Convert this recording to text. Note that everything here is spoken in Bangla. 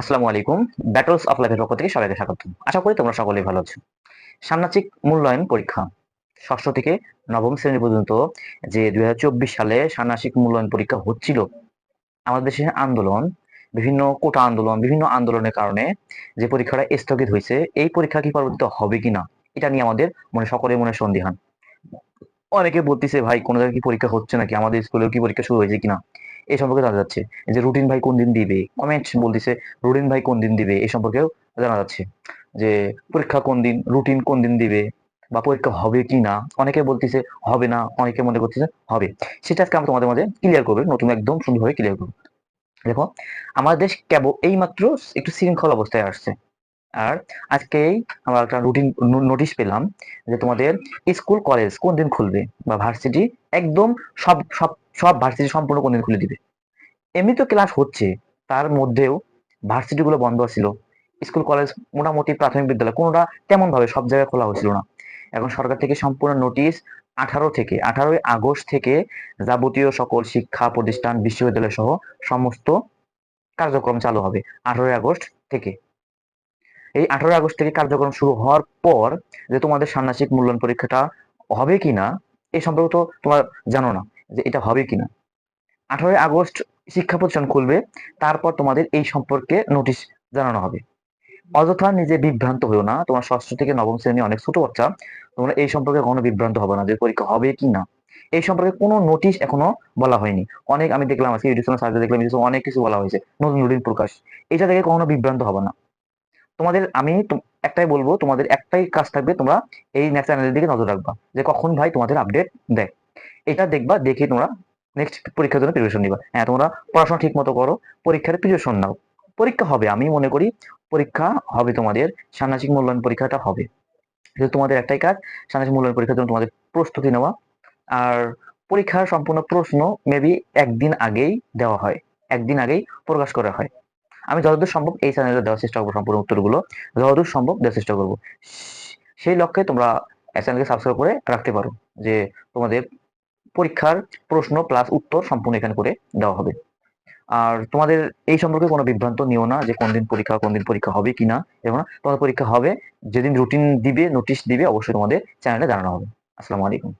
আসসালামু আলাইকুম। ব্যাটলস অফ লাইফের পক্ষ থেকে সবাইকে স্বাগত। আশা করি তোমরা সকলেই ভালো আছো। সামনাচিক মূল্যায়ন পরীক্ষা। ষষ্ঠ থেকে নবম শ্রেণি পর্যন্ত যে দুই সালে ষান্মাসিক মূল্যায়ন পরীক্ষা হচ্ছিল, আমাদের দেশে আন্দোলন, বিভিন্ন কোটা আন্দোলন, বিভিন্ন আন্দোলনের কারণে যে পরীক্ষাটা স্থগিত হয়েছে, এই পরীক্ষা কি পরবর্তীতে হবে কিনা এটা নিয়ে আমাদের মনে সকলের মনে সন্দিহান। অনেকে বলতেছে, ভাই কোনো জায়গায় কি পরীক্ষা হচ্ছে নাকি? আমাদের স্কুলেও কি পরীক্ষা শুরু হয়েছে কিনা এই সম্পর্কে জানা যাচ্ছে। যে রুটিন ভাই কোন দিন দিবে? কমেন্ট বলতেছে, রুটিন ভাই কোন দিন দিবে? এই সম্পর্কেও জানা যাচ্ছে। যে পরীক্ষা কোন দিন, রুটিন কোন দিন দিবে? বা পরীক্ষা হবে কি না? অনেকে বলতেছে, হবে না। অনেকে মনে করতেছে, হবে। সেটা আজকে আমি তোমাদের মাঝে ক্লিয়ার করবে, নতুন একদম সুন্দরভাবে ক্লিয়ার করব। দেখো, আমাদের দেশ কেবল এইমাত্র একটু শৃঙ্খল অবস্থায় আসছে। আর আজকেই আমরা একটা রুটিন নোটিশ পেলাম যে তোমাদের স্কুল কলেজ কোন দিন খুলবে বা ভার্সিটি একদম সব সব সব ভার্সিটি সম্পূর্ণ কোন দিন খুলে দিবে। এমনি তো ক্লাস হচ্ছে, তার মধ্যেও ভার্সিটি গুলো বন্ধ ছিল। স্কুল কলেজ মোটামুটি প্রাথমিক বিদ্যালয়, কোনোটা তেমন ভাবে সব জায়গায় খোলা হয়েছিল না। এখন সরকার থেকে সম্পূর্ণ নোটিশ আঠারো থেকে, আঠারোই আগস্ট থেকে যাবতীয় সকল শিক্ষা প্রতিষ্ঠান, বিশ্ববিদ্যালয় সহ সমস্ত কার্যক্রম চালু হবে, আঠারোই আগস্ট থেকে। এই আঠারোই আগস্ট থেকে কার্যক্রম শুরু হওয়ার পর যে তোমাদের ষান্মাসিক মূল্যায়ন পরীক্ষাটা হবে কিনা এই সম্পর্কে তো তোমার জানো না যে এটা হবে কিনা। আঠারোই আগস্ট শিক্ষা প্রতিষ্ঠান খুলবে, তারপর তোমাদের এই সম্পর্কে নোটিশ জানানো হবে। অযথা নিজে বিভ্রান্ত হয়েও না, তোমার ষষ্ঠ থেকে নবম শ্রেণি অনেক ছোট বাচ্চা, তোমরা এই সম্পর্কে কখনো বিভ্রান্ত হবে না যে পরীক্ষা হবে কি না এই সম্পর্কে কোনো নোটিশ এখনও বলা হয়নি। অনেক আমি দেখলাম আজকে ইউটিউব সার্চে দেখলাম অনেক কিছু বলা হয়েছে, নতুন রুটিন প্রকাশ। এটা থেকে কখনো বিভ্রান্ত হবে না। তোমাদের, আমি একটাই বলব, তোমাদের একটাই কাজ থাকবে তোমরা এই নেক্সট চ্যানেলের দিকে নজর রাখবা, যে কখন ভাই তোমাদের আপডেট দেয়। এটা দেখবা, দেখে তোমরা নেক্সট পরীক্ষার জন্য প্রিপারেশন নিবা। হ্যাঁ তোমরা পড়াশোনা ঠিক মতো করো, পরীক্ষার প্রিপারেশন নাও। পরীক্ষা হবে, আমি মনে করি পরীক্ষা হবে তোমাদের, ষান্মাসিক মূল্যায়ন পরীক্ষাটা হবে। তোমাদের একটাই কাজ, ষান্মাসিক মূল্যায়ন পরীক্ষার জন্য তোমাদের প্রস্তুতি নেওয়া। আর পরীক্ষার সম্পূর্ণ প্রশ্ন মেবি একদিন আগেই দেওয়া হয়, একদিন আগেই প্রকাশ করা হয়। আমি যতদূর সম্ভব এই চ্যানেলে দেওয়ার চেষ্টা করব সম্পূর্ণ উত্তরগুলো। যতদূর সম্ভব দেওয়ার চেষ্টা করব। সেই লক্ষ্যে তোমরা চ্যানেলকে সাবস্ক্রাইব করে রাখতে পারো, যে তোমাদের পরীক্ষার প্রশ্ন প্লাস উত্তর সম্পূর্ণ এখানে করে দেওয়া হবে। আর তোমাদের এই সম্পর্কে কোনো বিভ্রান্ত নিও না, যে কোন দিন পরীক্ষা কোন দিন পরীক্ষা হবে কি কিনা এবং তোমাদের পরীক্ষা হবে, যেদিন রুটিন দিবে নোটিশ দিবে, অবশ্যই তোমাদের চ্যানেলে জানানো হবে। আসসালামু আলাইকুম।